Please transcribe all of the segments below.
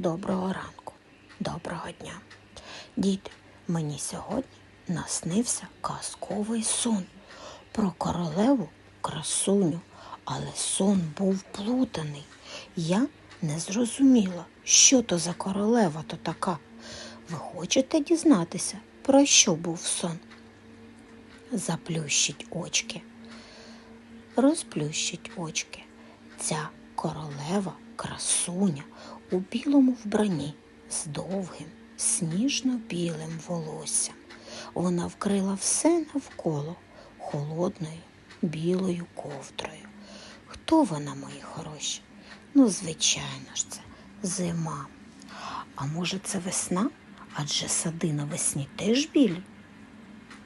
доброго ранку, доброго дня. Діти, мені сьогодні наснився казковий сон про королеву красуню, але сон був плутаний. Я не зрозуміла, що то за королева то така. Ви хочете дізнатися, про що був сон? Заплющіть очки, розплющіть очки. Ця королева красуня у білому вбранні з довгим сніжно-білим волоссям. Вона вкрила все навколо холодною білою ковдрою. Хто вона, мої хороші? Ну, звичайно ж, це зима. А може, це весна? Адже сади навесні теж білі?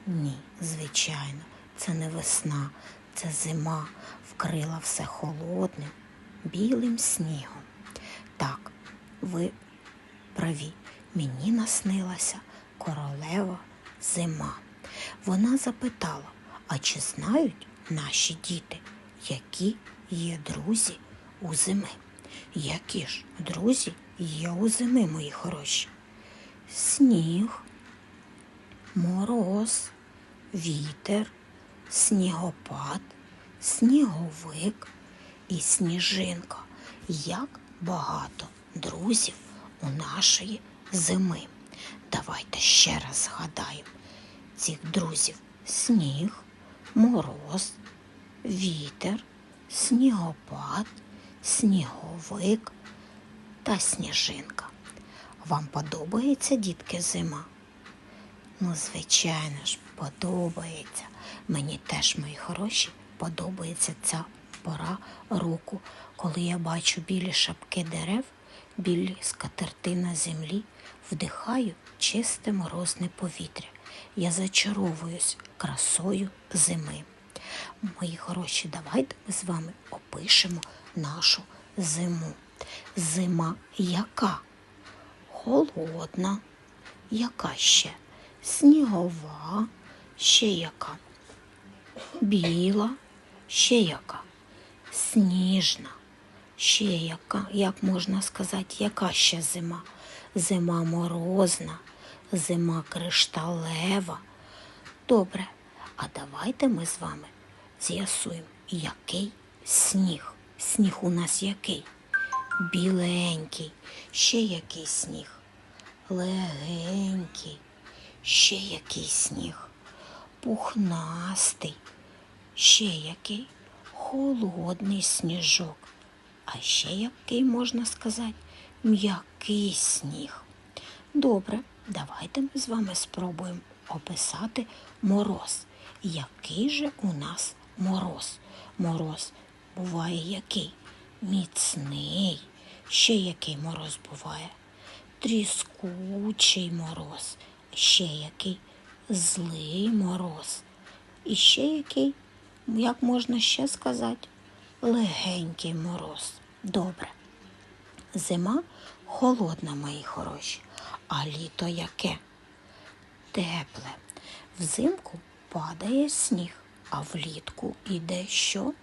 Ні, звичайно, це не весна, це зима вкрила все холодним, білим снігом. Так, ви праві, мені наснилася королева зима. Вона запитала, а чи знають наші діти, які є друзі у зими? Які ж друзі є у зими, мої хороші? Сніг, мороз, вітер, снігопад, сніговик і сніжинка. Як багато друзів у нашої зими. Давайте ще раз згадаємо цих друзів: сніг, мороз, вітер, снігопад, сніговик та сніжинка. Вам подобається, дітки, зима? Ну, звичайно ж, подобається. Мені теж, мої хороші, подобається ця пора року, коли я бачу білі шапки дерев, білі скатерти на землі, вдихаю чисте морозне повітря. Я зачаровуюсь красою зими. Мої хороші, давайте ми з вами опишемо нашу зиму. Зима яка? Холодна, яка ще? Снігова, ще яка? Біла, ще яка? Сніжна, ще яка, як можна сказати, яка ще зима? Зима морозна, зима кришталева. Добре, а давайте ми з вами з'ясуємо, який сніг. Сніг у нас який? Біленький, ще який сніг? Легенький, ще який сніг? Пухнастий, ще який? Холодний сніжок. А ще який можна сказати? М'який сніг. Добре, давайте ми з вами спробуємо описати мороз. Який же у нас мороз? Мороз буває який? Міцний. Ще який мороз буває? Тріскучий мороз. Ще який злий мороз. І ще який, як можна ще сказати, легенький мороз. Добре. Зима холодна, мої хороші, а літо яке? Тепле. Взимку падає сніг, а влітку іде що?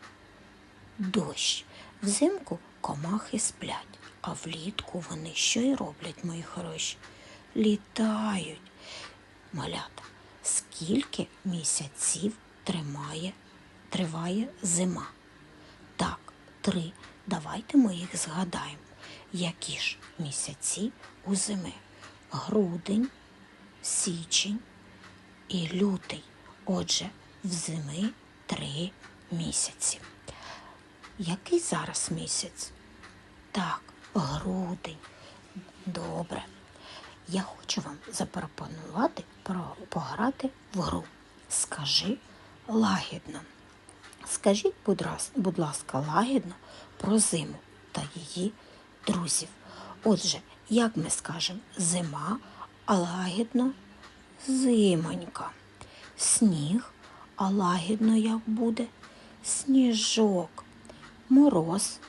Дощ. Взимку комахи сплять, а влітку вони що й роблять, мої хороші? Літають. Малята, скільки місяців тримає, триває зима? Так, три. Давайте ми їх згадаємо. Які ж місяці у зими? Грудень, січень і лютий. Отже, в зими три місяці. Який зараз місяць? Так, грудень. Добре. Я хочу вам запропонувати про- пограти в гру. Скажи лагідно. Скажіть, будь, ласка, лагідно про зиму та її друзів. Отже, як ми скажемо зима, а лагідно зимонька. Сніг, а лагідно як буде сніжок. Мороз,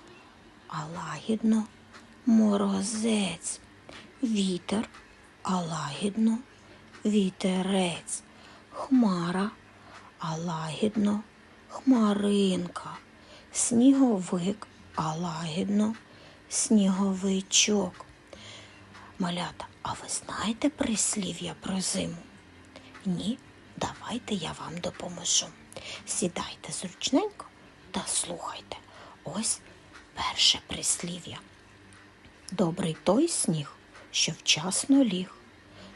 а лагідно морозець. Вітер, а лагідно вітерець. Хмара, а лагідно хмаринка. Сніговик, а лагідно сніговичок. Малята, а ви знаєте прислів'я про зиму? Ні, давайте я вам допоможу. Сідайте зручненько та слухайте. Ось перше прислів'я. Добрий той сніг, що вчасно ліг.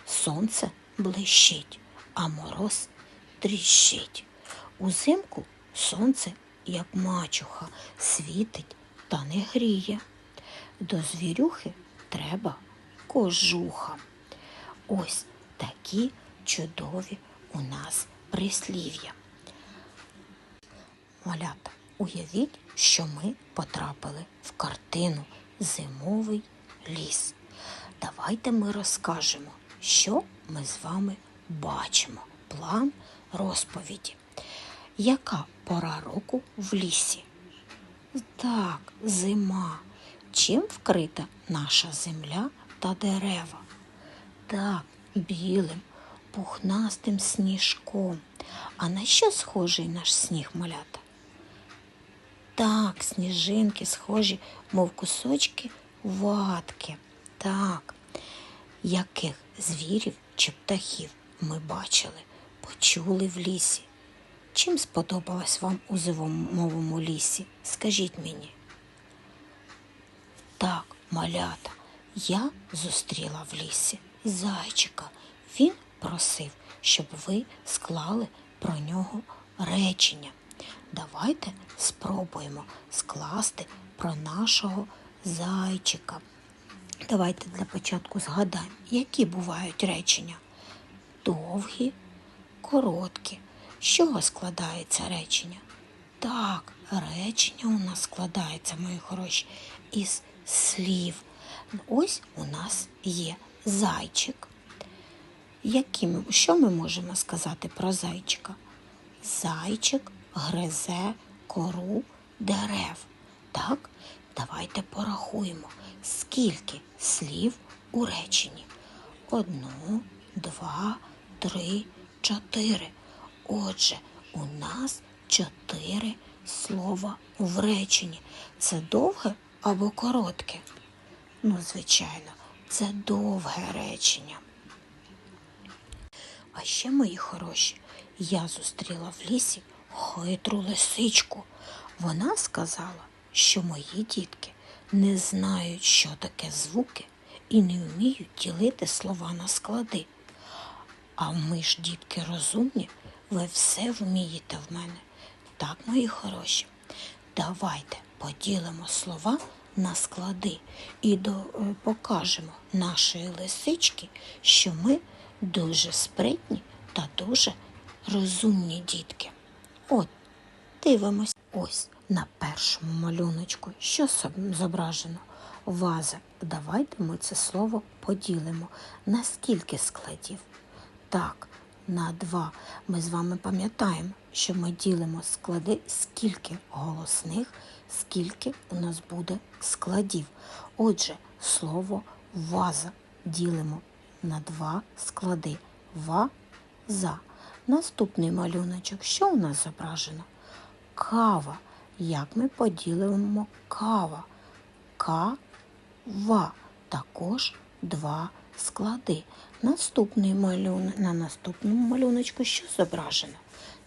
Сонце блищить, а мороз тріщить. Узимку сонце, як мачуха, світить та не гріє. До звірюхи треба кожуха. Ось такі чудові у нас прислів'я. Малята, уявіть, що ми потрапили в картину Зимовий ліс. Давайте ми розкажемо, що ми з вами бачимо. План розповіді. Яка пора року в лісі? Так, зима. Чим вкрита наша земля та дерева? Так, білим, пухнастим сніжком. А на що схожий наш сніг малята? Так, сніжинки схожі, мов кусочки ватки. Так, яких звірів чи птахів ми бачили, почули в лісі? Чим сподобалось вам у зимовому лісі? Скажіть мені. Так, малята, я зустріла в лісі зайчика. Він просив, щоб ви склали про нього речення. Давайте спробуємо скласти про нашого зайчика. Давайте для початку згадаємо, які бувають речення. Довгі, короткі. З чого складається речення? Так, речення у нас складається, мої хороші, із слів. Ось у нас є зайчик. Які ми, що ми можемо сказати про зайчика? Зайчик гризе кору дерев. Так, давайте порахуємо, скільки слів у реченні. Одну, два, три, чотири. Отже, у нас чотири слова в реченні. Це довге або коротке? Ну, звичайно, це довге речення. А ще, мої хороші, я зустріла в лісі хитру лисичку. Вона сказала, що мої дітки не знають, що таке звуки, і не вміють ділити слова на склади. А ми ж, дітки, розумні, ви все вмієте в мене. Так, мої хороші, давайте поділимо слова на склади і до, е, покажемо нашої лисички, що ми дуже спритні та дуже розумні дітки. От, дивимось. Ось на першому малюночку, що зображено? Ваза. Давайте ми це слово поділимо. На скільки складів? Так, на два. Ми з вами пам'ятаємо, що ми ділимо склади, скільки голосних, скільки у нас буде складів. Отже, слово ваза ділимо на два склади. Ва-за. Наступний малюночок. Що у нас зображено? Кава. Як ми поділимо кава? Ка-ва. Також два склади. Наступний малюн... На наступному малюночку що зображено?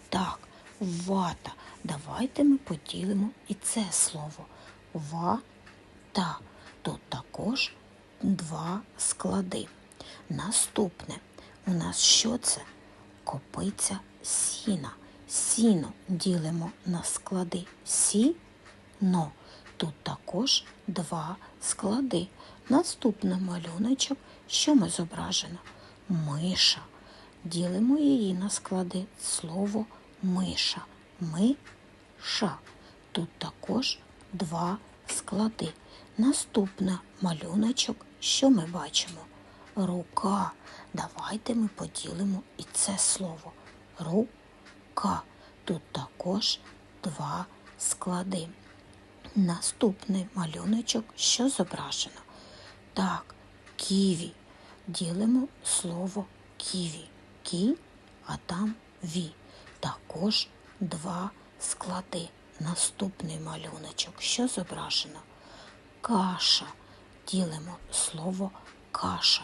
Так, вата. Давайте ми поділимо і це слово. Ва-та. Тут також два склади. Наступне. У нас що це? Копиця сіна. Сіно ділимо на склади сі-но. Тут також два склади. Наступний малюночок, що ми зображено? Миша. Ділимо її на склади слово миша. Ми-ша. Тут також два склади. Наступний малюночок, що ми бачимо? Рука. Давайте ми поділимо і це слово. Рука. Тут також два склади. Наступний малюночок, що зображено? Так, ківі. Ділимо слово ківі. Кі, а там ві. Також два склади. Наступний малюночок, що зображено? Каша. Ділимо слово каша.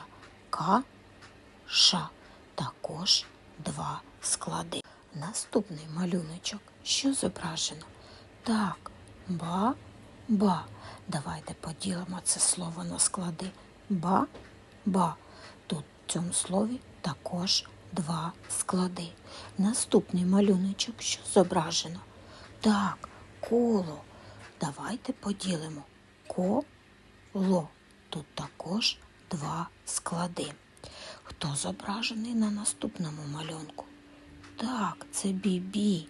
Ка-ша. Також два склади. Наступний малюночок. Що зображено? Так, ба, ба. Давайте поділимо це слово на склади. Ба, ба. Тут в цьому слові також два склади. Наступний малюночок, що зображено? Так, коло. Давайте поділимо. Коло. Тут також два склади. Хто зображений на наступному малюнку? Так, це бі-бі.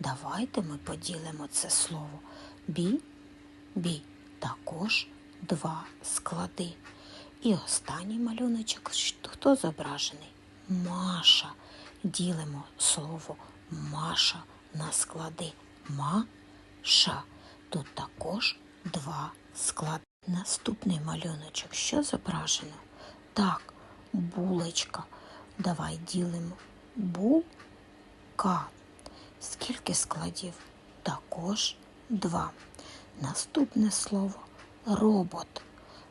Давайте ми поділимо це слово. Бі, бі. Також два склади. І останній малюночок. Хто зображений? Маша. Ділимо слово Маша на склади. Ма-ша. Тут також два склади. Наступний малюночок. Що зображено? Так, булочка. Давай ділимо. Булка. Скільки складів? Також два. Наступне слово робот.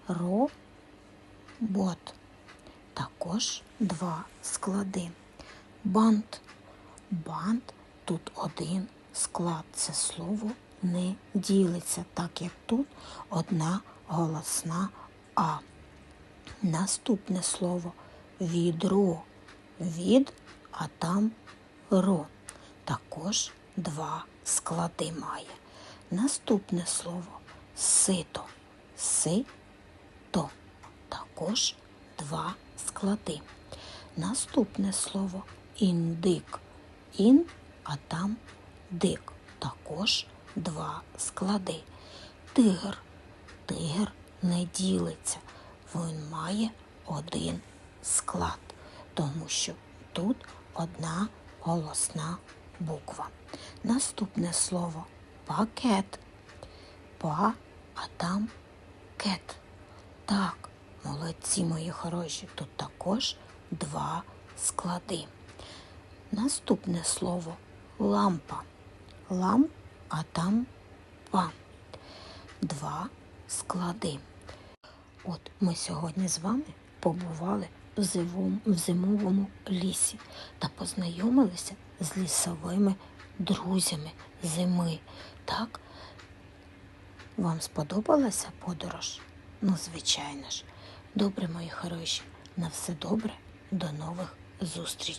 Робот. Також два склади. Бант. Бант тут один склад. Це слово не ділиться, так як тут одна голосна А. Наступне слово відро. Від, а там ро. Також два склади має. Наступне слово сито. Сито. Також два склади. Наступне слово індик. Ін, а там дик. Також два склади. Тигр. Тигр не ділиться. Він має один склад, тому що тут одна голосна буква. Наступне слово пакет. Па, а там кет. Так, молодці мої хороші. Тут також два склади. Наступне слово лампа. Лам, а там па. Два склади. От ми сьогодні з вами побували в зимовому, лісі та познайомилися з лісовими друзями зими. Так, вам сподобалася подорож? Ну, звичайно ж. Добре, мої хороші. На все добре. До нових зустрічей.